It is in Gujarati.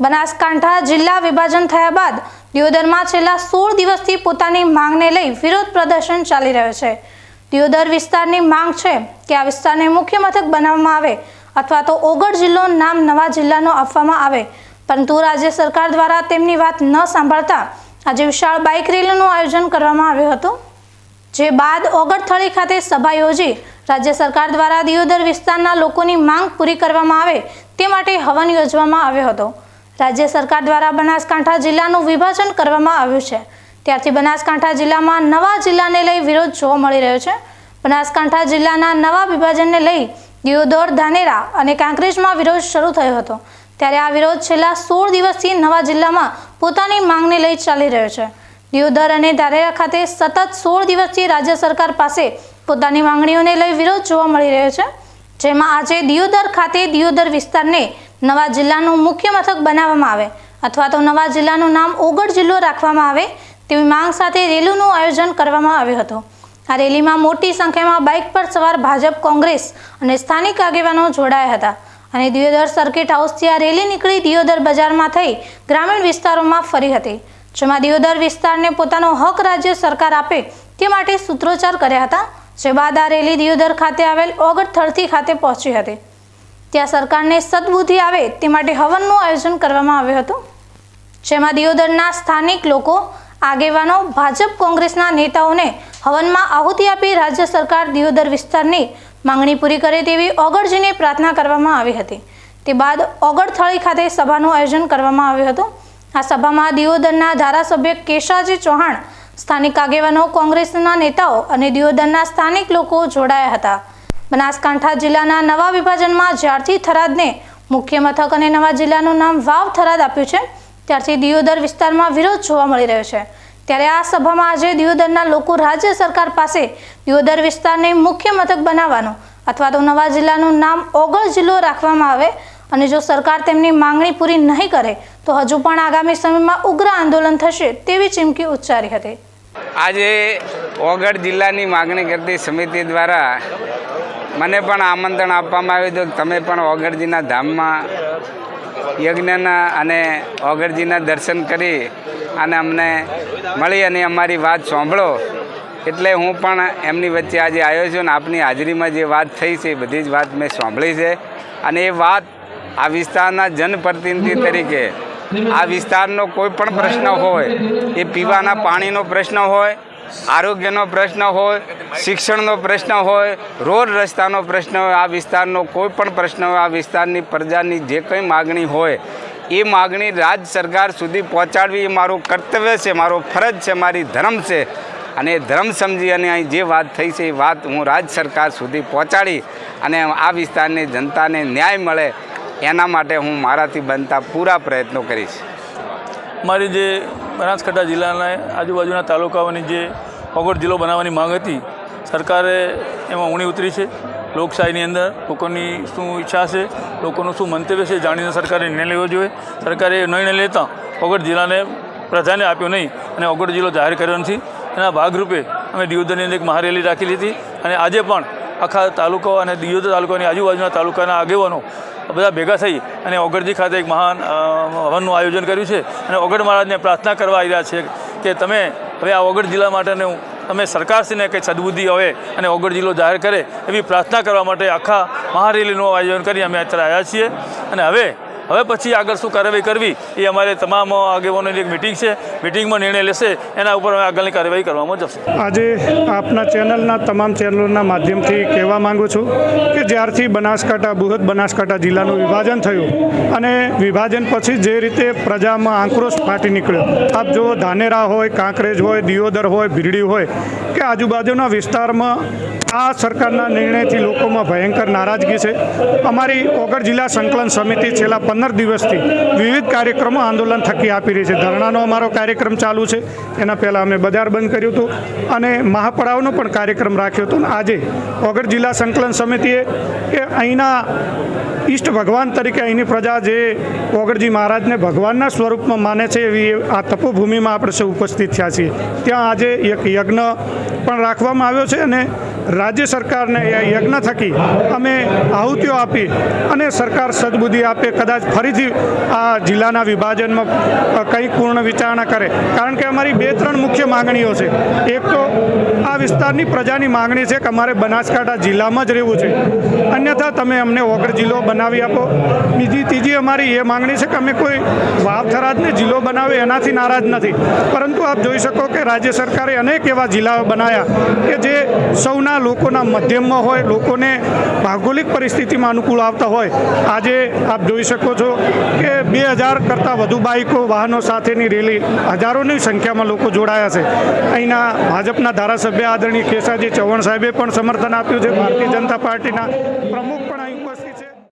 બનાસકાંઠા જિલ્લા વિભાજન થયા બાદ દિયોદરમાં છેલ્લા સોળ દિવસથી પોતાની માંગને લઈ વિરોધ પ્રદર્શન ચાલી રહ્યો છે. દિયોદર વિસ્તારની માંગ છે કે આ વિસ્તારને મુખ્ય મથક બનાવવામાં આવે અથવા તો ઓગળ જિલ્લો નામ નવા જિલ્લાનો આપવામાં આવે. પરંતુ રાજ્ય સરકાર દ્વારા તેમની વાત ન સાંભળતા આજે વિશાળ બાઇક રેલીનું આયોજન કરવામાં આવ્યું હતું. જે બાદ ઓગળથળી ખાતે સભા યોજી રાજ્ય સરકાર દ્વારા દિયોદર વિસ્તારના લોકોની માંગ પૂરી કરવામાં આવે તે માટે હવન યોજવામાં આવ્યો હતો. રાજ્ય સરકાર દ્વારા બનાસકાંઠા જિલ્લાનું વિભાજન કરવામાં આવ્યું છે. ત્યારથી બનાસકાંઠા જિલ્લામાં નવા જિલ્લાને લઈ વિરોધ જોવા મળી રહ્યો છે. બનાસકાંઠા જિલ્લાના નવા વિભાજનને લઈ દિયોદર, ધાનેરા અને કાંકરેજમાં વિરોધ શરૂ થયો હતો. ત્યારે આ વિરોધ છેલ્લા સોળ દિવસથી નવા જિલ્લામાં પોતાની માંગને લઈ ચાલી રહ્યો છે. દિયોદર અને ધારેરા ખાતે સતત સોળ દિવસથી રાજ્ય સરકાર પાસે પોતાની માંગણીઓને લઈ વિરોધ જોવા મળી રહ્યો છે. જેમાં આજે દિયોદર ખાતે દિયોદર વિસ્તારને નવા જિલ્લાનું મુખ્ય મથક બનાવવામાં આવે અથવા તો નવા જિલ્લાનું નામ ઓગળ જિલ્લો રાખવામાં આવે તેવી માંગ સાથે રેલીનું આયોજન કરવામાં આવ્યું હતું. આ રેલીમાં મોટી સંખ્યામાં બાઇક પર સવાર ભાજપ, કોંગ્રેસ અને સ્થાનિક આગેવાનો જોડાયા હતા અને દિયોદર સર્કિટ હાઉસથી આ રેલી નીકળી દિયોદર બજારમાં થઈ ગ્રામીણ વિસ્તારોમાં ફરી હતી, જેમાં દિયોદર વિસ્તારને પોતાનો હક રાજ્ય સરકાર આપે તે માટે સૂત્રોચ્ચાર કર્યા હતા. જે બાદ આ રેલી દિયોદર ખાતે આવેલ ઓગટ થળથી ખાતે પહોંચી હતી. ત્યાં સરકારને સદબુદ્ધિ આવે તે માટે હવનનું આયોજન કરવામાં આવ્યું હતું. જેમાં દિયોદરના સ્થાનિક લોકો, આગેવાનો, ભાજપ કોંગ્રેસના નેતાઓને હવનમાં આહુતિ આપી રાજ્ય સરકાર દિયોદર વિસ્તારની માંગણી પૂરી કરે તેવી ઓગળજીને પ્રાર્થના કરવામાં આવી હતી. તે બાદ ઓગળથળી ખાતે સભાનું આયોજન કરવામાં આવ્યું હતું. આ સભામાં દિયોદરના ધારાસભ્ય કેશાજી ચૌહાણ, સ્થાનિક આગેવાનો, કોંગ્રેસના નેતાઓ અને દિયોદરના સ્થાનિક લોકો જોડાયા હતા. બનાસકાંઠા જિલ્લાના નવા વિભાજનમાં જ્યારથી થરાદને મુખ્ય મથક અને નવા જિલ્લાનું નામ વાવ થરાદ આપ્યું છે, ત્યારથી દિયોદર વિસ્તારમાં વિરોધ જોવા મળી રહ્યો છે. ત્યારે આ સભામાં આજે દિયોદરના લોકો રાજ્ય સરકાર પાસે દિયોદર વિસ્તારને મુખ્ય મથક બનાવવાનો અથવા તો નવા જિલ્લાનું નામ ઓગળ જિલ્લો રાખવામાં આવે અને જો સરકાર તેમની માંગણી પૂરી નહીં કરે, તો હજુ પણ આગામી સમયમાં ઉગ્ર આંદોલન થશે તેવી ચીમકી ઉચ્ચારી હતી. આજે ઓગળ જિલ્લાની માગણી કરતી સમિતિ દ્વારા મને પણ આમંત્રણ આપવામાં આવ્યું હતું તમે પણ ઓગરજીના ધામમાં યજ્ઞના અને ઓગરજીના દર્શન કરી અને અમને મળી અને અમારી વાત સાંભળો. એટલે હું પણ એમની વચ્ચે આજે આવ્યો છું અને આપની હાજરીમાં જે વાત થઈ છે એ બધી જ વાત મેં સાંભળી છે. અને એ વાત આ વિસ્તારના જનપ્રતિનિધિ તરીકે, આ વિસ્તારનો કોઈ પણ પ્રશ્ન હોય, એ પીવાના પાણીનો પ્રશ્ન હોય આરોગ્યનો પ્રશ્ન હોય, શિક્ષણનો પ્રશ્ન હોય, રોડ રસ્તાનો પ્રશ્ન હોય, આ વિસ્તારનો કોઈ પણ પ્રશ્ન હોય, આ વિસ્તારની પ્રજાની જે કંઈ માગણી હોય, એ માગણી રાજ સરકાર સુધી પહોંચાડવી એ મારું કર્તવ્ય છે, મારો ફરજ છે, મારી ધર્મ છે. અને ધર્મ સમજી અને અહીં જે વાત થઈ છે, એ વાત હું રાજ સરકાર સુધી પહોંચાડી અને આ વિસ્તારની જનતાને ન્યાય મળે, એના માટે હું મારાથી બનતા પૂરા પ્રયત્નો કરીશ. મારી જે બનાસકાંઠા જિલ્લાના આજુબાજુના તાલુકાઓની જે ઓગળ જિલ્લો બનાવવાની માંગ હતી, સરકારે એમાં ઊણી ઉતરી છે. લોકશાહીની અંદર લોકોની શું ઈચ્છા છે, લોકોનું શું મંતવ્ય છે, જાણીને સરકારે નિર્ણય લેવો જોઈએ. સરકારે નિર્ણય લેતા ઓગળ જિલ્લાને પ્રાધાન્ય આપ્યો નહીં અને ઓગળ જિલ્લો જાહેર કર્યો નથી. એના ભાગરૂપે અમે દિયોદરની અંદર એક મહારેલી રાખેલી હતી અને આજે પણ આખા તાલુકાઓ અને દિયોદર તાલુકાની આજુબાજુના તાલુકાના આગેવાનો બધા ભેગા થઈ અને ઓગળજી ખાતે એક મહાન હવનનું આયોજન કર્યું છે. અને ઓગળ મહારાજને પ્રાર્થના કરવા આવી રહ્યા છે કે તમે હવે આ ઓગળ જિલ્લા માટેનું, તમે સરકારશ્રીને કંઈ સદબુદ્ધિ આવે અને ઓગળ જિલ્લો જાહેર કરે એવી પ્રાર્થના કરવા માટે આખા મહારેલીનું આયોજન કરી અમે અત્યારે આવ્યા છીએ. અને હવે હવે પછી આગળ શું કાર્યવાહી કરવી એ અમારે તમામ આગેવાનોની એક મિટિંગ છે. મિટિંગમાં નિર્ણય લેશે, એના ઉપર આગળની કાર્યવાહી કરવામાં જશે. આજે આપના ચેનલના તમામ ચેનલોના માધ્યમથી કહેવા માંગુ છું કે જ્યારથી બનાસકાંઠા, બૃહદ બનાસકાંઠા જિલ્લાનું વિભાજન થયું અને વિભાજન પછી જે રીતે પ્રજામાં આક્રોશ ફાટી નીકળ્યો. આપ જો ધાનેરા હોય, કાંકરેજ હોય, દિયોદર હોય, ભીરડી હોય, કે આજુબાજુના વિસ્તારમાં આ સરકારના નિર્ણયથી લોકોમાં ભયંકર નારાજગી છે. અમારી ઓગળ જિલ્લા સંકલન સમિતિ છેલ્લા પંદર દિવસથી વિવિધ કાર્યક્રમો આંદોલન થકી આપી રહી છે. ધરણાનો અમારો કાર્યક્રમ ચાલુ છે. એના પહેલાં અમે બજાર બંધ કર્યું હતું અને મહાપડાવનો પણ કાર્યક્રમ રાખ્યો હતો. અને આજે ઓગળ જિલ્લા સંકલન સમિતિએ કે અહીંના ઈષ્ટ ભગવાન તરીકે અહીંની પ્રજા જે ઓગળજી મહારાજને ભગવાનના સ્વરૂપમાં માને છે એવી આ તપોભૂમિમાં આપણે ઉપસ્થિત થયા છીએ. ત્યાં આજે એક યજ્ઞ પણ રાખવામાં આવ્યો છે અને રાજ્ય સરકારને એ યજ્ઞ થકી અમે આહુતિઓ આપી અને સરકાર સદબુદ્ધિ આપે, કદાચ ફરીથી આ જિલ્લાના વિભાજનમાં કંઈ પૂર્ણ વિચારણા કરે. કારણ કે અમારી બે, ત્રણ મુખ્ય માગણીઓ છે. એક તો આ વિસ્તારની પ્રજાની માગણી છે કે અમારે બનાસકાંઠા જિલ્લામાં જ રહેવું છે. અન્યથા તમે અમને વગર જિલ્લો બનાવી આપો. બીજી, ત્રીજી અમારી એ માગણી છે કે અમે કોઈ વાવથરાજને જિલ્લો બનાવે એનાથી નારાજ નથી. પરંતુ આપ જોઈ શકો કે રાજ્ય સરકારે અનેક એવા જિલ્લાઓ બનાવ્યા કે જે સૌના લોકોના મધ્યમમાં હોય, લોકોને ભૌગોલિક પરિસ્થિતિમાં અનુકૂળ આવતા હોય. આજે આપ જોઈ શકો છો કે બે હજાર કરતાં વધુ બાઇકો વાહનો સાથેની રેલી હજારોની સંખ્યામાં લોકો જોડાયા છે. અહીંના ભાજપના ધારાસભ્ય આદરણીય કેસાજી ચૌહાણ સાહેબે પણ સમર્થન આપ્યું છે. ભારતીય જનતા પાર્ટીના પ્રમુખ પણ અહીં ઉપસ્થિત છે.